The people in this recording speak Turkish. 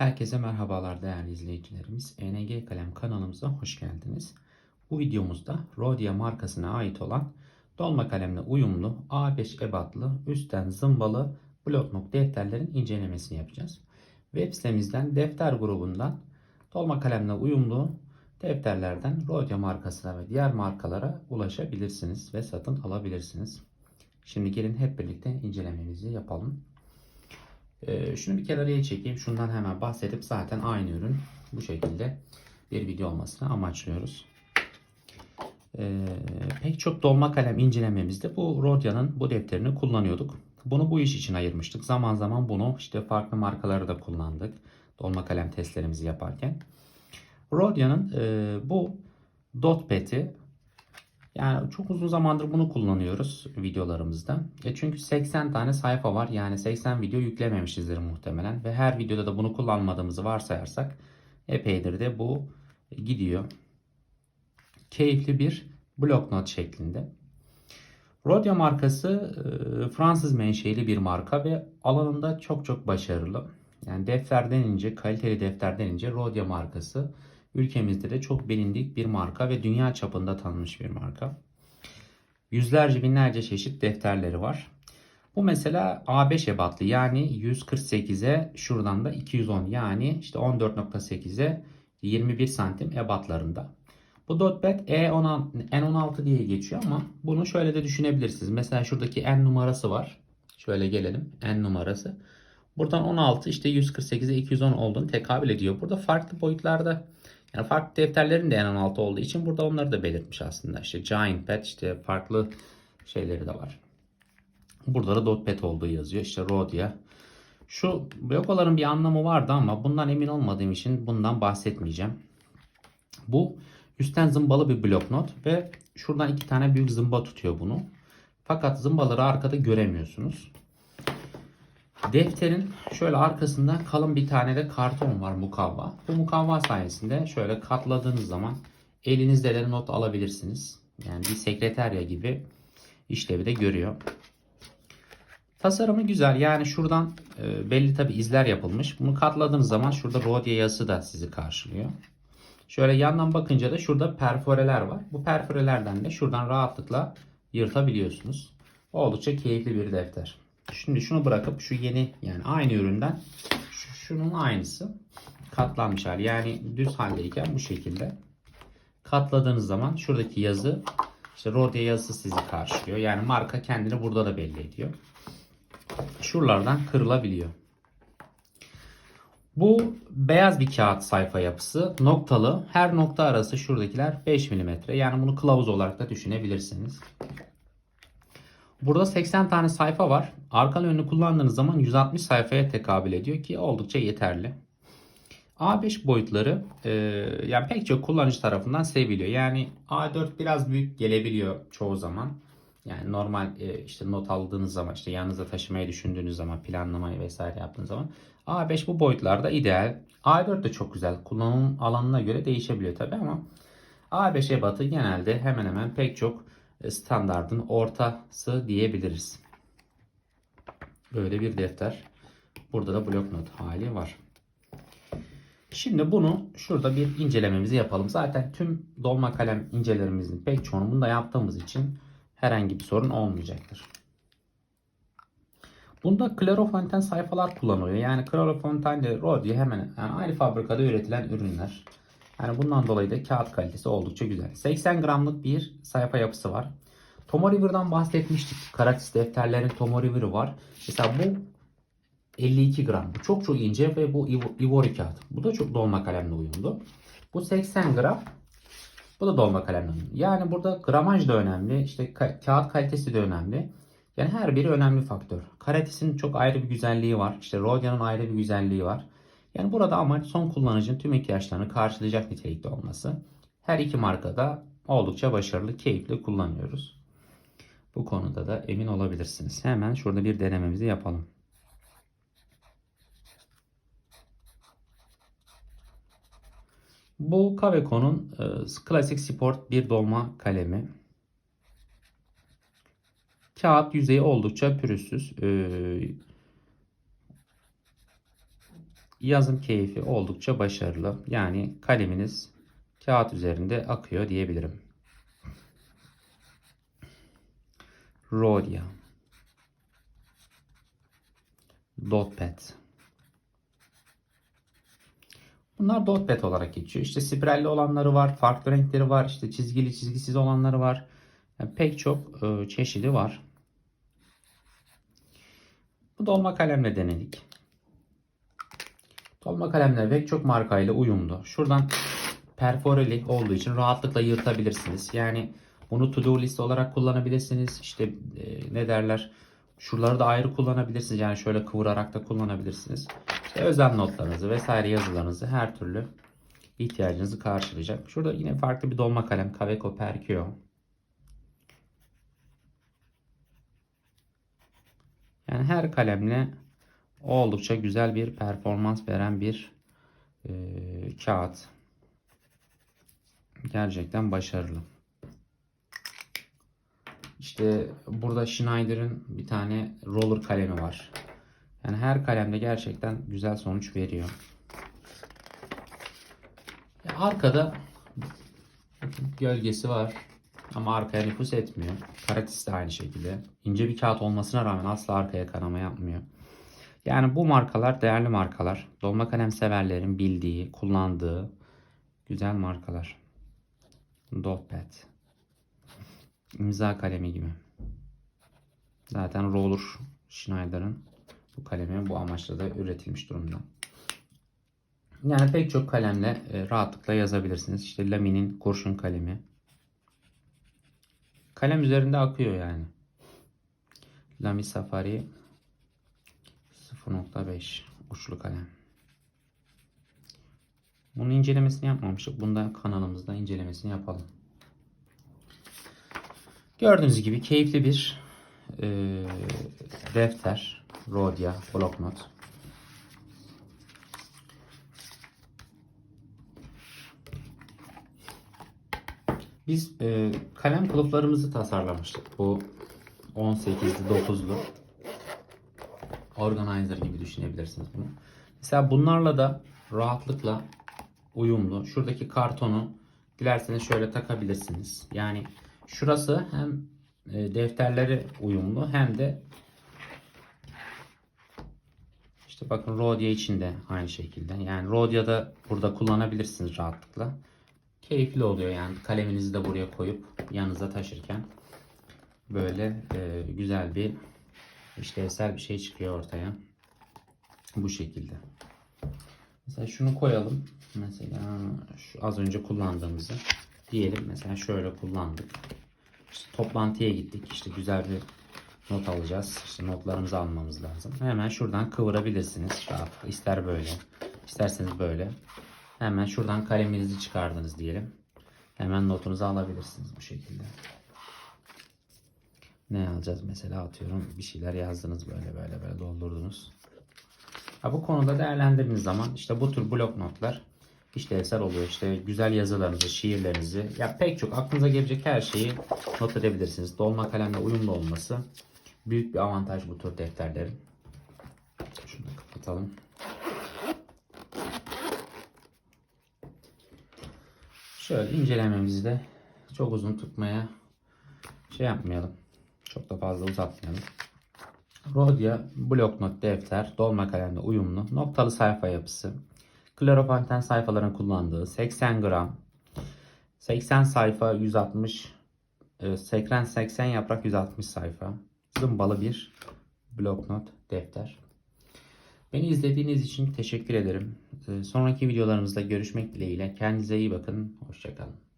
Herkese merhabalar değerli izleyicilerimiz. ENG Kalem kanalımıza hoş geldiniz. Bu videomuzda Rhodia markasına ait olan dolma kalemle uyumlu A5 ebatlı üstten zımbalı bloknot defterlerin incelemesini yapacağız. Web sitemizden defter grubundan dolma kalemle uyumlu defterlerden Rhodia markasına ve diğer markalara ulaşabilirsiniz ve satın alabilirsiniz. Şimdi gelin hep birlikte incelememizi yapalım. Ee, şunu bir kenarıya çekeyim. Şundan hemen bahsedip zaten aynı ürün bu şekilde bir video olmasını amaçlıyoruz. Ee, pek çok dolma kalem incelememizde bu Rodia'nın bu defterini kullanıyorduk. Bunu bu iş için ayırmıştık. Zaman zaman bunu işte farklı markaları da kullandık. Dolma kalem testlerimizi yaparken. Rodia'nın e, bu Dotpad'i yani çok uzun zamandır bunu kullanıyoruz videolarımızda. E çünkü 80 tane sayfa var. Yani 80 video yüklememişizdir muhtemelen. Ve her videoda da bunu kullanmadığımızı varsayarsak epeydir de bu gidiyor. Keyifli bir bloknot şeklinde. Rhodia markası e, Fransız menşeli bir marka ve alanında çok çok başarılı. Yani defter denince, kaliteli defter denince Rhodia markası ülkemizde de çok bilindik bir marka ve dünya çapında tanınmış bir marka. Yüzlerce binlerce çeşit defterleri var. Bu mesela A5 ebatlı yani 148'e şuradan da 210 yani işte 14.8'e 21 santim ebatlarında. Bu Dotpad E16, N16 diye geçiyor ama bunu şöyle de düşünebilirsiniz. Mesela şuradaki N numarası var. Şöyle gelelim N numarası. Buradan 16 işte 148'e 210 olduğunu tekabül ediyor. Burada farklı boyutlarda yani farklı defterlerin de N16 olduğu için burada onları da belirtmiş aslında. İşte Giant Pad işte farklı şeyleri de var. Burada da Dotpad olduğu yazıyor. İşte Rhodia. Şu logoların bir anlamı vardı ama bundan emin olmadığım için bundan bahsetmeyeceğim. Bu üstten zımbalı bir bloknot ve şuradan iki tane büyük zımba tutuyor bunu. Fakat zımbaları arkada göremiyorsunuz. Defterin şöyle arkasında kalın bir tane de karton var mukavva. Bu mukavva sayesinde şöyle katladığınız zaman elinizde de not alabilirsiniz. Yani bir sekreterya gibi işlevi de görüyor. Tasarımı güzel. Yani şuradan e, belli tabi izler yapılmış. Bunu katladığınız zaman şurada Rhodia yazısı da sizi karşılıyor. Şöyle yandan bakınca da şurada perforeler var. Bu perforelerden de şuradan rahatlıkla yırtabiliyorsunuz. Oldukça keyifli bir defter. Şimdi şunu bırakıp şu yeni yani aynı üründen şu, şunun aynısı katlanmış hali. Yani düz haldeyken bu şekilde katladığınız zaman şuradaki yazı işte Rhodia yazısı sizi karşılıyor. Yani marka kendini burada da belli ediyor. Şuralardan kırılabiliyor. Bu beyaz bir kağıt sayfa yapısı. Noktalı. Her nokta arası şuradakiler 5 mm. Yani bunu kılavuz olarak da düşünebilirsiniz. Burada 80 tane sayfa var. Arka önünü kullandığınız zaman 160 sayfaya tekabül ediyor ki oldukça yeterli. A5 boyutları e, yani pek çok kullanıcı tarafından seviliyor. Yani A4 biraz büyük gelebiliyor çoğu zaman. Yani normal e, işte not aldığınız zaman işte yanınıza taşımayı düşündüğünüz zaman planlamayı vesaire yaptığınız zaman A5 bu boyutlarda ideal. A4 de çok güzel. Kullanım alanına göre değişebiliyor tabi ama A5 ebatı genelde hemen hemen pek çok standardın ortası diyebiliriz. Böyle bir defter. Burada da bloknot hali var. Şimdi bunu şurada bir incelememizi yapalım. Zaten tüm dolma kalem incelerimizin pek çoğunu bunda yaptığımız için herhangi bir sorun olmayacaktır. Bunda klorofonten sayfalar kullanılıyor. Yani klorofonten ile Rhodia hemen yani aynı fabrikada üretilen ürünler. Yani bundan dolayı da kağıt kalitesi oldukça güzel. 80 gramlık bir sayfa yapısı var. Tomo River'dan bahsetmiştik. Karatis defterlerin Tomo River'ı var. Mesela bu 52 gram. Bu çok çok ince ve bu ivory kağıt. Bu da çok dolma kalemle uyumlu. Bu 80 gram. Bu da dolma kalemle uyumlu. Yani burada gramaj da önemli. İşte ka- kağıt kalitesi de önemli. Yani her biri önemli faktör. Karatis'in çok ayrı bir güzelliği var. İşte Rhodia'nın ayrı bir güzelliği var. Yani burada amaç son kullanıcının tüm ihtiyaçlarını karşılayacak nitelikte olması. Her iki markada oldukça başarılı, keyifli kullanıyoruz. Bu konuda da emin olabilirsiniz. Hemen şurada bir denememizi yapalım. Bu Kaweco'nun e, klasik sport bir dolma kalemi. Kağıt yüzeyi oldukça pürüzsüz. E, yazım keyfi oldukça başarılı. Yani kaleminiz kağıt üzerinde akıyor diyebilirim. Rhodia Dotpad Bunlar dotpad olarak geçiyor. İşte spiralli olanları var, farklı renkleri var, işte çizgili çizgisiz olanları var. Yani pek çok e, çeşidi var. Bu dolma kalemle denedik. Dolma kalemler pek çok markayla uyumlu. Şuradan perforeli olduğu için rahatlıkla yırtabilirsiniz. Yani bunu to do list olarak kullanabilirsiniz. İşte e, ne derler? Şuraları da ayrı kullanabilirsiniz. Yani şöyle kıvırarak da kullanabilirsiniz. İşte özel notlarınızı vesaire yazılarınızı her türlü ihtiyacınızı karşılayacak. Şurada yine farklı bir dolma kalem. Kaweco Perkio. Yani her kalemle oldukça güzel bir performans veren bir e, kağıt. Gerçekten başarılı. İşte burada Schneider'ın bir tane roller kalemi var. Yani her kalemde gerçekten güzel sonuç veriyor. Arkada gölgesi var. Ama arkaya nüfus etmiyor. Karatis de aynı şekilde. İnce bir kağıt olmasına rağmen asla arkaya kanama yapmıyor. Yani bu markalar değerli markalar. Dolma kalem severlerin bildiği, kullandığı güzel markalar. Dotpad. İmza kalemi gibi. Zaten Roller Schneider'ın bu kalemi bu amaçla da üretilmiş durumda. Yani pek çok kalemle e, rahatlıkla yazabilirsiniz. İşte Lamine'in kurşun kalemi. Kalem üzerinde akıyor yani. Lamy Safari 0.5 uçlu kalem. Bunun incelemesini yapmamıştık. Bunda kanalımızda incelemesini yapalım. Gördüğünüz gibi keyifli bir e, defter. Rhodia bloknot. Biz e, kalem kılıflarımızı tasarlamıştık. Bu 18'li 9'lu organizer gibi düşünebilirsiniz bunu. Mesela bunlarla da rahatlıkla uyumlu. Şuradaki kartonu dilerseniz şöyle takabilirsiniz. Yani şurası hem e, defterleri uyumlu hem de işte bakın Rhodia için de aynı şekilde. Yani Rhodia'da burada kullanabilirsiniz rahatlıkla. Keyifli oluyor yani kaleminizi de buraya koyup yanınıza taşırken böyle e, güzel bir işlevsel bir şey çıkıyor ortaya. Bu şekilde. Mesela şunu koyalım. Mesela şu az önce kullandığımızı diyelim mesela şöyle kullandık. İşte toplantıya gittik. İşte güzel bir not alacağız. İşte notlarımızı almamız lazım. Hemen şuradan kıvırabilirsiniz. Rahat. İster böyle, isterseniz böyle. Hemen şuradan kaleminizi çıkardınız diyelim. Hemen notunuzu alabilirsiniz bu şekilde. Ne alacağız mesela atıyorum bir şeyler yazdınız böyle böyle böyle doldurdunuz. Ha, bu konuda değerlendirdiğiniz zaman işte bu tür blok notlar işlevsel oluyor. İşte güzel yazılarınızı, şiirlerinizi ya pek çok aklınıza gelecek her şeyi not edebilirsiniz. Dolma kalemle uyumlu olması büyük bir avantaj bu tür defterlerin. Şunu da kapatalım. Şöyle incelememizi de çok uzun tutmaya şey yapmayalım. Çok da fazla uzatmayalım. Rhodia bloknot defter dolma kalemle uyumlu noktalı sayfa yapısı. Klorofonten sayfaların kullandığı 80 gram 80 sayfa 160 80 80 yaprak 160 sayfa zımbalı bir bloknot defter. Beni izlediğiniz için teşekkür ederim. Sonraki videolarımızda görüşmek dileğiyle. Kendinize iyi bakın. Hoşçakalın.